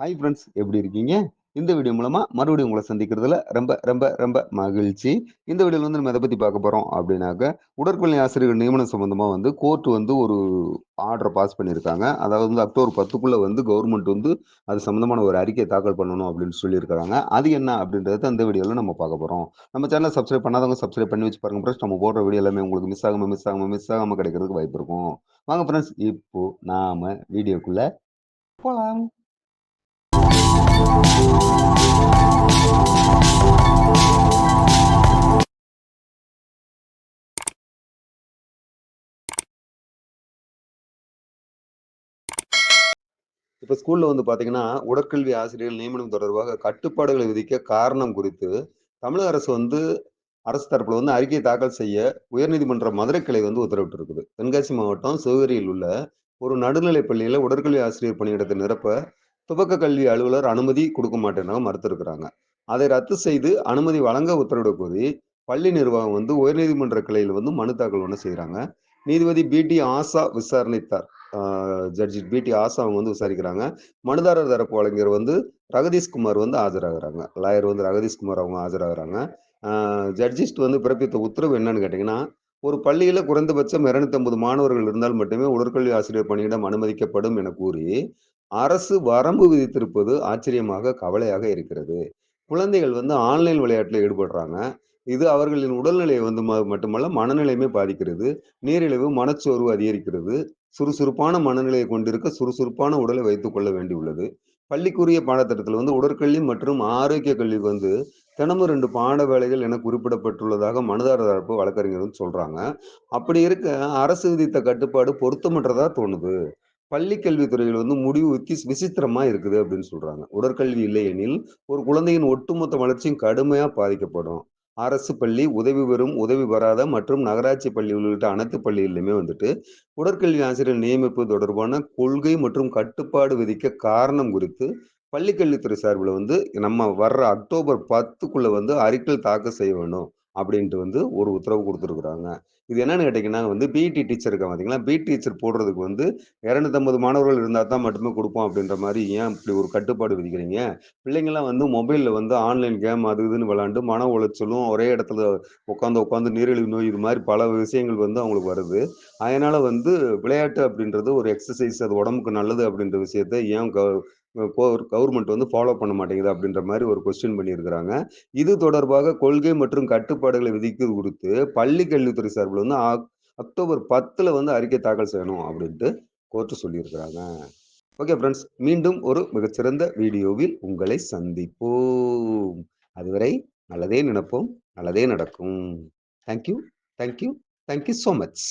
Hi friends எப்படி இருக்கீங்க? இந்த வீடியோ மூலமா மறுபடியும் உங்களை சந்திக்கிறதுல ரொம்ப ரொம்ப ரொம்ப மகிழ்ச்சி. இந்த வீடியோல வந்து நம்ம எதை பத்தி பார்க்க போறோம் அப்படின்னாக்க, உடற்கல்வி ஆசிரியர்கள் நியமனம் சம்பந்தமா வந்து கோர்ட் வந்து ஒரு ஆர்டர் பாஸ் பண்ணியிருக்காங்க. அதாவது வந்து அக்டோபர் 10க்குள்ள வந்து கவர்மெண்ட் வந்து அது சம்மந்தமான ஒரு அறிக்கை தாக்கல் பண்ணணும் அப்படின்னு சொல்லியிருக்காங்க. அது என்ன அப்படின்றத அந்த வீடியோல நம்ம பார்க்க போறோம். நம்ம சேனலை சப்ஸ்கிரைப் பண்ணாதவங்க சப்ஸ்கிரைப் பண்ணி வச்சு பாருங்க ஃப்ரெண்ட்ஸ். நம்ம போடுற வீடியோ எல்லாமே உங்களுக்கு மிஸ் ஆகாம, மிஸ் ஆகாம, மிஸ் ஆகாம கிடைக்கிறதுக்கு வாய்ப்பு இருக்கும். வாங்க ஃப்ரெண்ட்ஸ், இப்போ நாம வீடியோக்குள்ள போலாம். இப்போ ஸ்கூல்ல வந்து பார்த்தீங்கன்னா, உடற்கல்வி ஆசிரியர்கள் நியமனம் தொடர்பாக கட்டுப்பாடுகளை விதிக்க காரணம் குறித்து, தமிழக அரசு வந்து அரசு தரப்புல வந்து அறிக்கை தாக்கல் செய்ய உயர்நீதிமன்ற மதுரை கிளை வந்து உத்தரவிட்டிருக்குது. தென்காசி மாவட்டம் சிவகிரியில் உள்ள ஒரு நடுநிலைப் பள்ளியில உடற்கல்வி ஆசிரியர் பணியிடத்தை நிரப்ப துவக்க கல்வி அலுவலர் அனுமதி கொடுக்க மாட்டேன்னு மறுத்திருக்கிறாங்க. அதை ரத்து செய்து அனுமதி வழங்க உத்தரவிட கோரி பள்ளி நிர்வாகம் வந்து உயர்நீதிமன்ற கிளையில் வந்து மனு தாக்கல் ஒன்று செய்கிறாங்க நீதிபதி பி.டி. ஆசா விசாரணைத்தார். ஜட்ஜி பி.டி. ஆசா அவங்க வந்து விசாரிக்கிறாங்க. மனுதாரர் தரப்பு வழங்கியர் வந்து ரகதீஷ்குமார் வந்து ஆஜராகிறாங்க லாயர் வந்து ரகதீஷ்குமார் அவங்க ஆஜராகிறாங்க ஜட்ஜிஸ்ட் வந்து பிறப்பித்த உத்தரவு என்னன்னு கேட்டிங்கன்னா ஒரு பள்ளியில் குறைந்தபட்சம் 250 மாணவர்கள் இருந்தால் மட்டுமே உடற்கல்வி ஆசிரியர் பணியிடம் அனுமதிக்கப்படும் என கூறி, அரசு வரம்பு விதித்திருப்பது ஆச்சரியமாக, கவலையாக இருக்கிறது. குழந்தைகள் வந்து ஆன்லைன் விளையாட்டில் ஈடுபடுறாங்க. இது அவர்களின் உடல்நிலையை வந்து மட்டுமல்ல, மனநிலையுமே பாதிக்கிறது. நீரிழிவு, மனச்சோர்வு அதிகரிக்கிறது. சுறுசுறுப்பான மனநிலையை கொண்டிருக்க சுறுசுறுப்பான உடலை வைத்துக் கொள்ள வேண்டியுள்ளது. பள்ளிக்குரிய பாடத்திட்டத்தில் வந்து உடற்கல்வி மற்றும் ஆரோக்கிய கல்விக்கு வந்து தினமும் ரெண்டு பாட வேலைகள் என குறிப்பிடப்பட்டுள்ளதாக மனதார தரப்பு வழக்கறிஞர் சொல்றாங்க. அப்படி இருக்க அரசு விதித்த கட்டுப்பாடு பொருத்தமற்றதா தோணுது. பள்ளி கல்வித்துறையில் வந்து முடிவு வித்தி விசித்திரமா இருக்குது அப்படின்னு சொல்றாங்க. உடற்கல்வி இல்லையெனில், ஒரு குழந்தையின் ஒட்டுமொத்த வளர்ச்சியும் கடுமையா பாதிக்கப்படும். அரசு பள்ளி, உதவி பெறும், உதவி பெறாத மற்றும் நகராட்சி பள்ளி உள்ளிட்ட அனைத்து பள்ளிகளிலுமே வந்துட்டு, உடற்கல்வி ஆசிரியர் நியமிப்பு தொடர்பான கொள்கை மற்றும் கட்டுப்பாடு விதிக்க காரணம் குறித்து பள்ளிக்கல்வித்துறை சார்பில் வந்து நம்ம வர்ற அக்டோபர் 10க்குள்ள வந்து அறிக்கை தாக்கல் செய்ய வேணும். அப்படின்ட்டு வந்து ஒரு உத்தரவு கொடுத்துருக்குறாங்க இது என்னன்னு கேட்டிங்கன்னா வந்து பிஇடி டீச்சர் இருக்கான் பார்த்தீங்களா? பிஇடி டீச்சர் போடுறதுக்கு வந்து 250 மாணவர்கள் இருந்தால் தான் மட்டுமே கொடுப்போம் அப்படின்ற மாதிரி ஏன் இப்படி ஒரு கட்டுப்பாடு விதிக்கிறீங்க? பிள்ளைங்கள்லாம் வந்து மொபைலில் வந்து ஆன்லைன் கேம் அது இதுன்னு விளாண்டு மன உளைச்சலும், ஒரே இடத்துல உட்காந்து உட்காந்து நீரிழிவு நோய் இது மாதிரி பல விஷயங்கள் வந்து அவங்களுக்கு வருது. அதனால் வந்து விளையாட்டு அப்படின்றது ஒரு எக்ஸசைஸ் அது உடம்புக்கு நல்லது அப்படின்ற விஷயத்த ஏன் க கவர்மெண்ட் வந்து ஃபாலோ பண்ண மாட்டேங்குது அப்படின்ற மாதிரி ஒரு கொஸ்டின் பண்ணியிருக்கிறாங்க. இது தொடர்பாக கொள்கை மற்றும் கட்டுப்பாடுகளை விதிக்கிறது குறித்து பள்ளி கல்வித்துறை சார்பில் வந்து அக்டோபர் 10ல வந்து அறிக்கை தாக்கல் செய்யணும் அப்படின்ட்டு கோர்ட்டு சொல்லியிருக்கிறாங்க. ஓகே ஃப்ரெண்ட்ஸ் மீண்டும் ஒரு மிகச்சிறந்த வீடியோவில் உங்களை சந்திப்போம். அதுவரை நல்லதே நினைப்போம், நல்லதே நடக்கும். Thank you, thank you, thank you much.